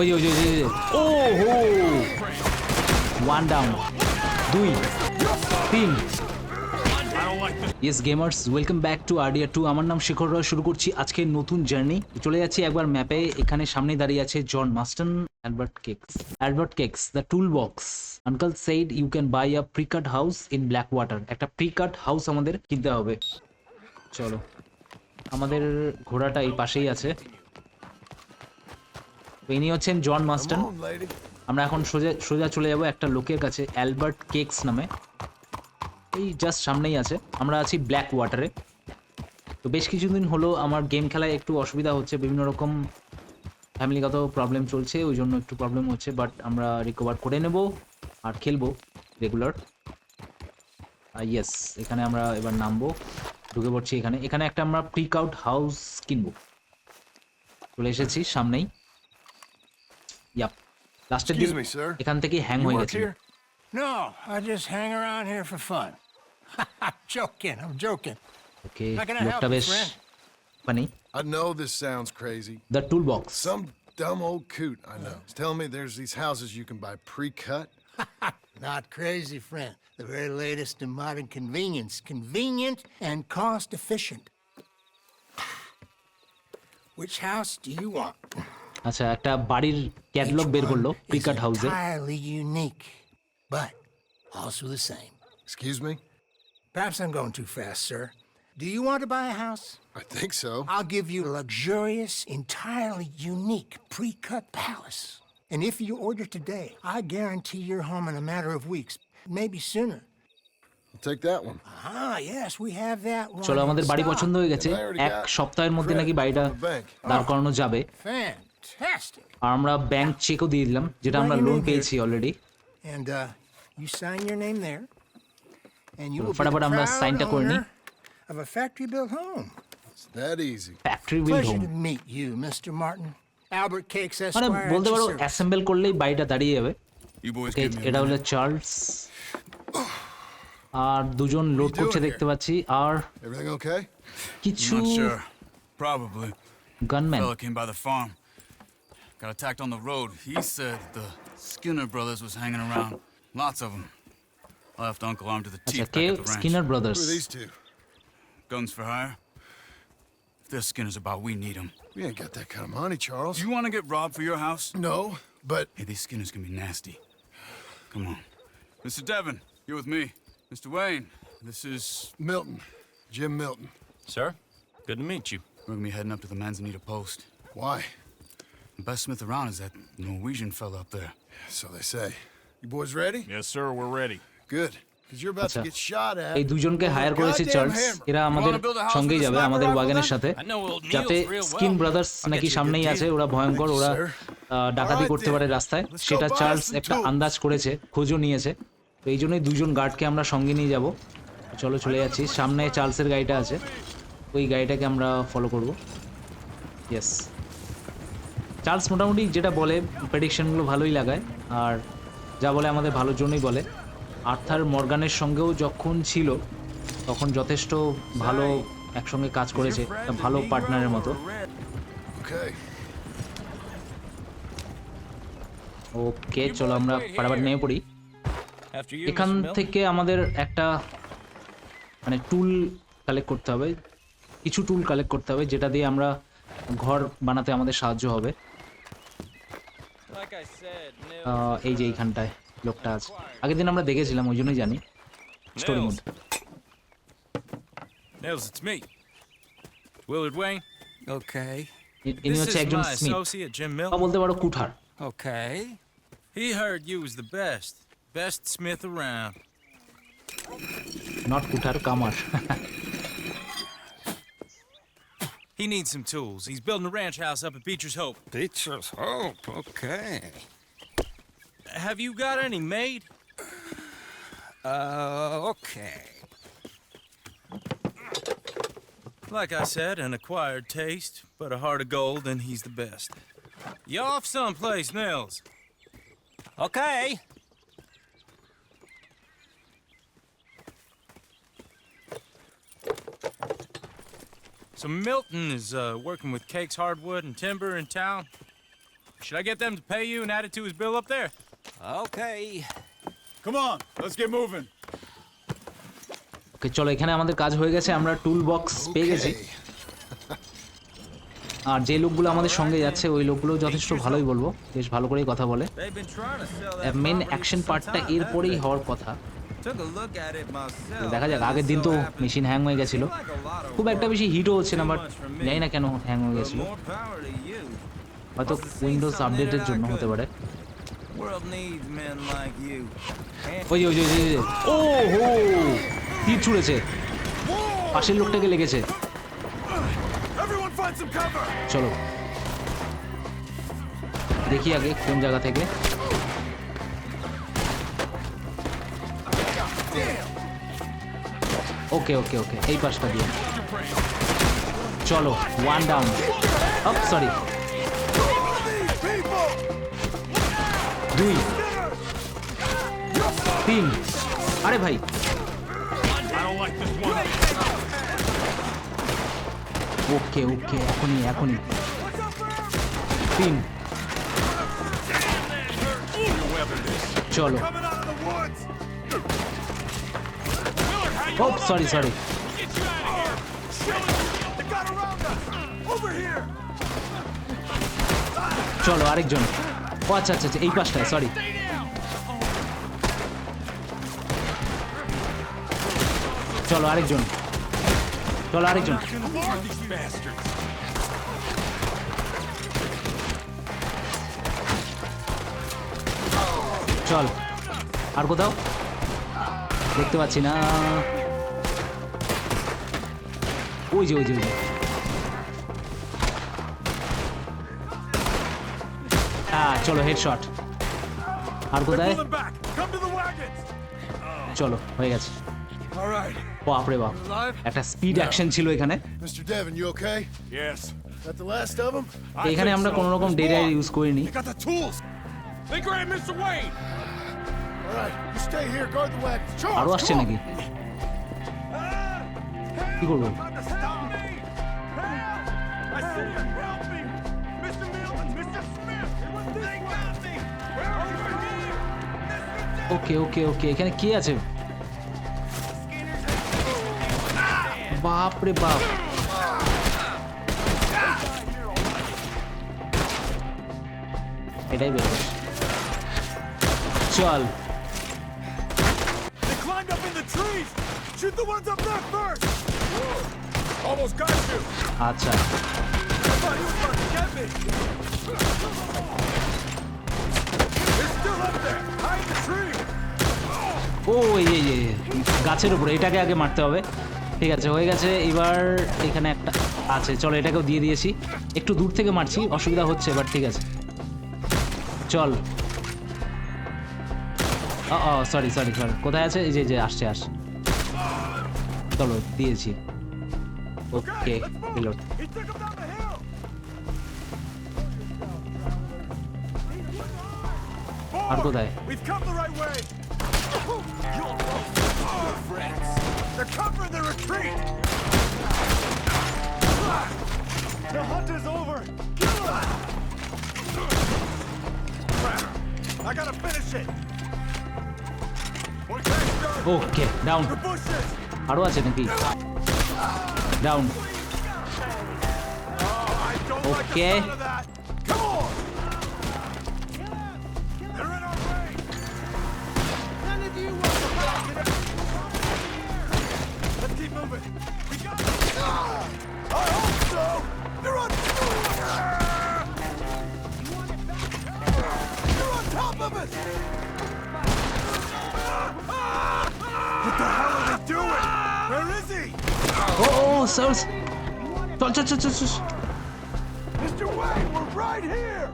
ওই ওই ওই। ও হো ওয়ান ডাউন দুই তিন। Yes gamers welcome back to আরডিয়া two আমার নাম শেখর রয় শুরু করছি আজকের নতুন জার্নি চলে যাচ্ছি একবার ম্যাপে এখানে সামনে দাঁড়িয়ে আছে জন মাস্টন অ্যাডভার্ট কেকস অ্যাডভার্ট cakes the tool box uncle said you can buy a precut house in Blackwater একটা প্রিকাট হাউস আমাদের কিনতে হবে। চলো। আমাদের ঘোড়াটা এই পাশেই আছে। তো ইনি হচ্ছেন জন মাস্টন। Lady. আমরা এখন সোজা সোজা চলে যাব একটা লোকের কাছে অ্যালবার্ট কেকস নামে। এই জাস্ট সামনেই আছে। আমরা আছি ব্ল্যাক ওয়াটারে তো বেশ কিছুদিন হলো আমার গেম খেলায় একটু অসুবিধা হচ্ছে বিভিন্ন রকম ফ্যামিলিগত প্রবলেম চলছে ওই জন্য একটু প্রবলেম হচ্ছে বাট আমরা রিকভার করে নেব আর খেলব রেগুলার ইয়েস এখানে আমরা এবার নামবো ঢুকে পড়ছি এখানে। এখানে একটা আমরা প্রিক আউট হাউস কিনবো। চলে এসেছি সামনেই। ইয়াপ লাস্টের দিন Excuse me, sir. এখান থেকে হ্যাং You হয়ে work গেছিল here? No, I just hang around here for fun. I'm joking. I'm joking. Okay How can I help লোকটা you, বেশ friend? Funny I know this sounds crazy. The tool box Some dumb old coot I know is telling me there's these houses you can buy pre-cut. Not crazy, friend. The very latest in modern convenience. Convenient and cost efficient. Which house do you want? আচ্ছা একটা বাড়ির catalogue বের করল প্রিকাট হাউসে unique, but also the same. Excuse me? Perhaps I'm going too fast, sir. Do you want to buy a house? I think so. I'll give you a luxurious, entirely unique pre-cut palace. And if you order today, I guarantee you're home in a matter of weeks, maybe sooner. I'll take that one. Ah, yes, we have that one. চলো আমাদের বাড়ি পছন্দ হয়ে গেছে এক সপ্তাহের মধ্যে নাকি বাড়িটা দাঁড় করানো যাবে Fantastic. আর আমরা ব্যাংক চেকও দিয়ে দিলাম যেটা আমরা লোন পেয়েছি already And uh, you sign your name there, and you will be ফটাফট আমরা সাইনটা করে নিই of a factory-built home. It's that easy. Factory build Pleasure home to meet you, Mr. Martin. Albert Cakes মানে Esquire. বলতে পারো. Assemble করলেই বাড়িটা দাঁড়িয়ে যাবে You boys Okay, give me a এটা হলো. চার্লস আর দুজন লোড doing করছে here? পাচ্ছি আর Everything okay? কিছু Not sure. Probably. Gunman Fella came by the farm. Got attacked on the road. He said the Skinner brothers was hanging around. Lots of them. Left uncle armed to the teeth okay, back at the ranch. Skinner brothers. Who are these two? Guns for hire. If this Skinner's about, we need them. We ain't got that kind of money, Charles. You want to get robbed for your house? No, but... Hey, these Skinner's can be nasty. Come on. Mr. Devon, you're with me. Mr. Wayne, this is... Milton. Jim Milton. Sir, good to meet you. We're gonna be heading up to the Manzanita Post. Why? The best smith around is that Norwegian fella up there. So they say. You boys ready? Yes, sir, we're ready. Good. Because you're about আচ্ছা to get shot at. এই দুজনকে higher করেছে Charles. এরা আমাদের build a house সঙ্গেই যাবে আমাদের rifle সাথে I know old যাতে স্কিন. ব্রাদার্স নাকি সামনেই আছে. ওরা ভয়ঙ্কর ওরা ডাকাতি করতে. পারে রাস্তায় সেটা চার্লস একটা. আন্দাজ করেছে খোঁজও নিয়েছে তো এই জন্যই দুজন গার্ডকে আমরা সঙ্গে নিয়ে যাব চলো চলে যাচ্ছি সামনে চার্লসের গাড়িটা আছে ওই গাড়িটাকে আমরা ফলো করব ইয়েস চার্লস মোটামুটি যেটা বলে প্রেডিকশনগুলো ভালোই লাগায়। আর যা বলে আমাদের ভালোর জন্যই বলে। আর্থার মর্গানের সঙ্গেও যখন ছিল তখন যথেষ্ট ভালো একসঙ্গে কাজ করেছে একটা ভালো পার্টনারের মতো। ওকে চলো আমরা ফাটাফাট নেমে পড়ি। এখান থেকে আমাদের একটা মানে টুল কালেক্ট করতে হবে। কিছু টুল কালেক্ট করতে হবে যেটা দিয়ে আমরা ঘর বানাতে আমাদের সাহায্য হবে Like I said, Nils. আহ, এই যে এইখানটায় লোকটা আছে আগের দিন আমরা দেখেছিলাম ওই জন্যই জানি স্টোরি. মোড Nils, it's me. Willard Wayne. Okay. ইনি This হচ্ছে is একজন my স্মিথ associate, Jim বা বলতে পারো কুঠার Okay. He heard you was the best. Best smith around. Not কুঠার কামার He needs some tools. He's building a ranch house up at Beecher's Hope. Beecher's hope. Okay. Have you got any made? Uh, okay. Like I said, an acquired taste, but a heart of gold, and he's the best. You off someplace, Nils? Okay. So Milton is uh, working with Cakes Hardwood and Timber in town. Should I get them to pay you and add it to his bill up there? Okay. Come on, let's get moving. ওকে চলো এখানে আমাদের কাজ হয়ে গেছে আমরা tool box পেয়ে গেছি আর যে লোকগুলো আমাদের সঙ্গে যাচ্ছে ওই লোকগুলো যথেষ্ট ভালোই বলব বেশ ভালো করেই কথা বলে মেন অ্যাকশন পার্টটা এরপরেই হওয়ার কথা দেখা যাক আগের দিন তো মেশিন হ্যাং হয়ে গেছিল। খুব একটা বেশি হিটও হচ্ছে না বাট জানি না কেন হ্যাং হয়ে গেছিল। হয়তো উইন্ডোজ আপডেটের জন্য হতে পারে। ওই ওই ওই ও হো তীর ছুড়েছে। পাশের লোকটাকে লেগেছে। চলো। দেখি আগে কোন জায়গা থেকে। ওকে ওকে ওকে, এই পাশটা দিয়ে। চলো ওয়ান ডাউন সরি দুই। তিন। আরে ভাই। ওকে ওকে, এখনই এখনই। তিন। চলো। ও সরি সরি চলো আরেকজন। ও আচ্ছা আচ্ছা আচ্ছা, এই পাশটায় সরি চলো আরেকজন। চলো আরেকজন। চল। আর কোথাও? দেখতে পাচ্ছি না। ওই যে ওই যে ওই হ্যাঁ, চলো হেড শট আর কোথায়? চলো হয়ে গেছে। ও বাপ। একটা স্পিড অ্যাকশন ছিল এখানে। এখানে আমরা কোনো ডেটা ইউজ করিনি। They আরও আসছে নাকি? কি করব? ওকে ওকে ওকে এখানে কে আছে? বাপরে বাপ। এটাই বেশ চল। Climbed up in the trees! Shoot the ones up there first! Almost got you! আচ্ছা he was about to get me! They're still up there! Hide the tree! ও এই এই এই, গাছের উপরে এটাকে আগে মারতে হবে ঠিক আছে হয়ে গেছে এবার এখানে একটা আছে চলো এটাকেও দিয়ে দিয়েছি একটু দূর থেকে মারছি অসুবিধা হচ্ছে এবার ঠিক আছে চল ও সরি সরি সরি কোথায় আছে? এই যে যে, আসছে আসছে। চলো, দিয়েছি। ওকে! আর কোথায়? ওকে ডাউন আরও আছে নাকি down Oh, চল চল চল চল চল Mr. Wayne, we're right here!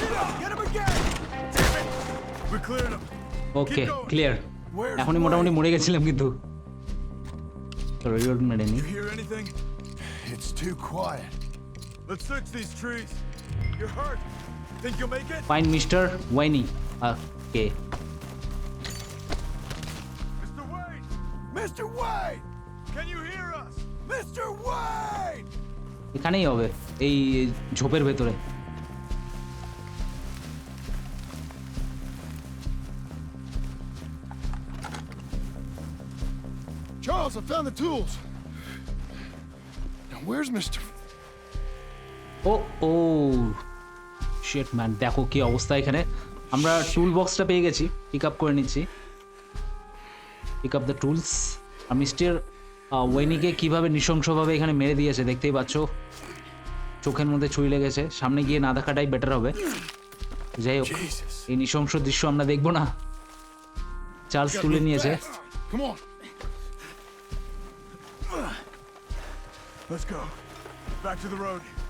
Get him! Get him again! Damn it! We cleared him. Okay clear এখনই মোটামুটি মরে গেছিলাম কিন্তু চলো রিলোড মেরে নি You hear anything? It's too quiet. Let's search these trees. You're hurt. Think you'll make it? Fine mister ওয়াইনি okay Mr. Wayne! Can you hear us? Mr. Wayne! এখানেই হবে এই ঝোপের ভেতরে Charles, I found the tools. Now, where's Mr. ও ও শেট man দেখো কি অবস্থা এখানে আমরা টুল বক্সটা পেয়ে গেছি পিক আপ করে নিচ্ছি পিক আপ দ্য টুলস আর মিস্টার ওয়েনিকে কীভাবে নৃশংসভাবে এখানে মেরে দিয়েছে দেখতেই পাচ্ছ। চোখের মধ্যে ছুঁই লেগেছে। সামনে গিয়ে না দেখাটাই বেটার হবে। যাই হোক এই নৃশংস দৃশ্য আমরা দেখব না। চার্লস তুলে নিয়েছে.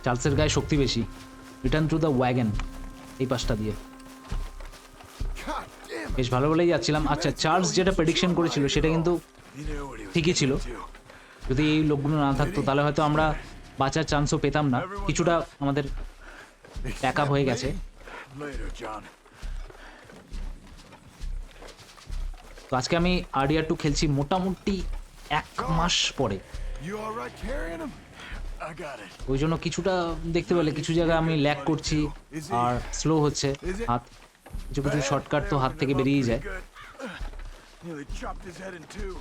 চার্লসের গায়ে শক্তি বেশি। রিটার্ন টু দ্য ওয়াগন এই পাশটা দিয়ে. বেশ ভালো বলেই যাচ্ছিলাম। আচ্ছা চার্লস যেটা প্রেডিকশন করেছিল সেটা কিন্তু ঠিকই ছিল। যদি এই লোকগুলো না থাকতো, তাহলে হয়তো আমরা বাঁচার চান্সও পেতাম না। কিছুটা আমাদের আপ হয়ে গেছে। তো আজকে আমি আরডিআর টু খেলছি মোটামুটি এক মাস পরে. ওই জন্য কিছুটা দেখতে পেলে, কিছু জায়গায় আমি ল্যাক করছি আর স্লো হচ্ছে হাত। কিছু কিছু শর্টকাট তো হাত থেকে বেরিয়ে যায় Good. Nearly chopped his head in two.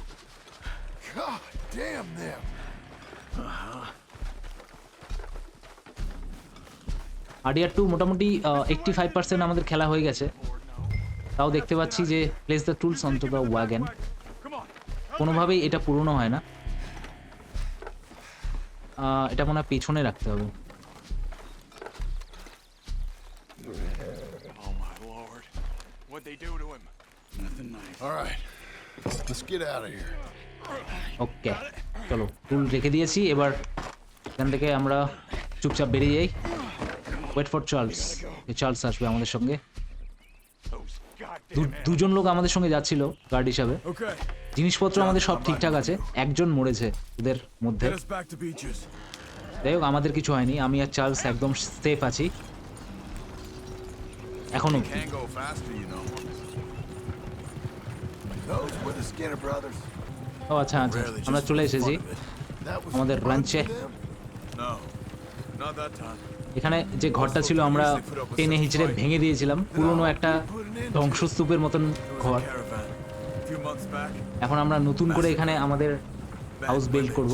God damn them. RDR two মোটামুটি এইটটি ফাইভ পার্সেন্ট আমাদের খেলা হয়ে গেছে তাও দেখতে পাচ্ছি যে place the tools on to the wagon কোনোভাবেই এটা পুরনো হয় না আহ, এটা মনে হয় পেছনে রাখতে হবে they do to him? Nothing nice. All right. Let's get out of here. ওকে চলো টুল রেখে দিয়েছি এবার এখান থেকে আমরা চুপচাপ বেরিয়ে যাই ওয়েট ফর চার্লস চার্লস আসবে আমাদের সঙ্গে দুজন লোক আমাদের সঙ্গে যাচ্ছিল গার্ড হিসাবে Okay. জিনিসপত্র আমাদের সব ঠিকঠাক আছে একজন মরেছে ওদের মধ্যে Get us back to Beaches. যাই হোক আমাদের কিছু হয়নি আমি আর চার্লস একদম সেফ আছি এখনও ও আচ্ছা আচ্ছা আমরা চলে এসেছি। আমাদের ব্রাঞ্চে এখানে যে ঘরটা ছিল আমরা টেনে হিচড়ে ভেঙে দিয়েছিলাম। পুরনো একটা ধ্বংসস্তূপের মতন ঘর। এখন আমরা নতুন করে এখানে আমাদের হাউস বিল্ড করব।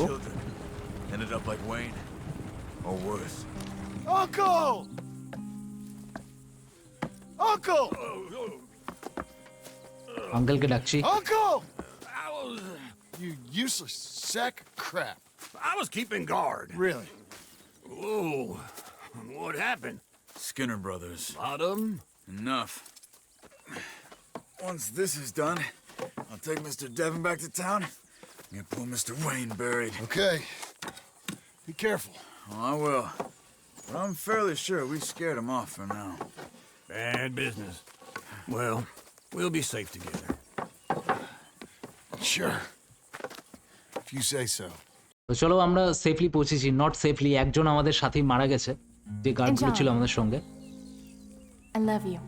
Uncle! Uncle ke dakshi. Uncle! I was... You useless sack of crap. I was keeping guard. Really? Whoa. What happened? Skinner brothers. Bottom? Enough. Once this is done, I'll take Mr. Devon back to town. I'm gonna pull Mr. Wayne buried. Okay. Be careful. Oh, I will. But I'm fairly sure we scared him off for now. Bad business. Well, we'll be safe together. Sure. If you say so. তো চলো আমরা safely পৌঁছেছি not safely একজন আমাদের সাথেই মারা গেছে যে গার্ডগুলো ছিল আমাদের সঙ্গে I love you.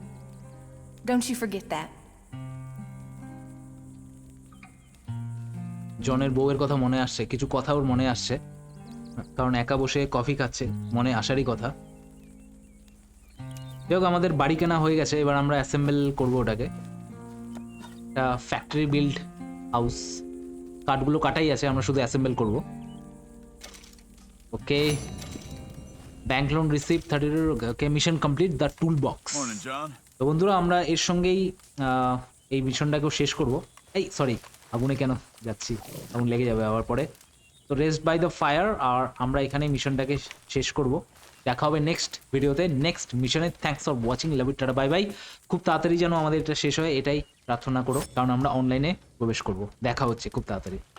Don't you forget that. জনের বউয়ের কথা মনে আসছে কিছু কথা ওর মনে আসছে কারণ একা বসে কফি খাচ্ছে মনে আসারই কথা যাই হোক আমাদের বাড়ি কেনা হয়ে গেছে এবার আমরা অ্যাসেম্বল করব ওটাকে। একটা ফ্যাক্টরি বিল্ড হাউস কাঠগুলো কাটাই আছে আমরা শুধু অ্যাসেম্বল করব। Okay bank loan receive thirty okay mission complete the tool box তো বন্ধুরা আমরা এর সঙ্গেই এই মিশনটাকেও শেষ করব। এই সরি আগুনে কেন যাচ্ছি? আগুন লেগে যাবে আবার পরে। তো রেস্ট বাই দ্য ফায়ার আর আমরা এখানে মিশনটাকে শেষ করব। দেখা হবে নেক্সট ভিডিওতে নেক্সট মিশনে thanks for watching love it tata bye bye খুব তাড়াতাড়ি যেন আমাদের এটা শেষ হয়, এটাই প্রার্থনা করো, কারণ আমরা অনলাইনে প্রবেশ করব। দেখা হচ্ছে খুব তাড়াতাড়ি।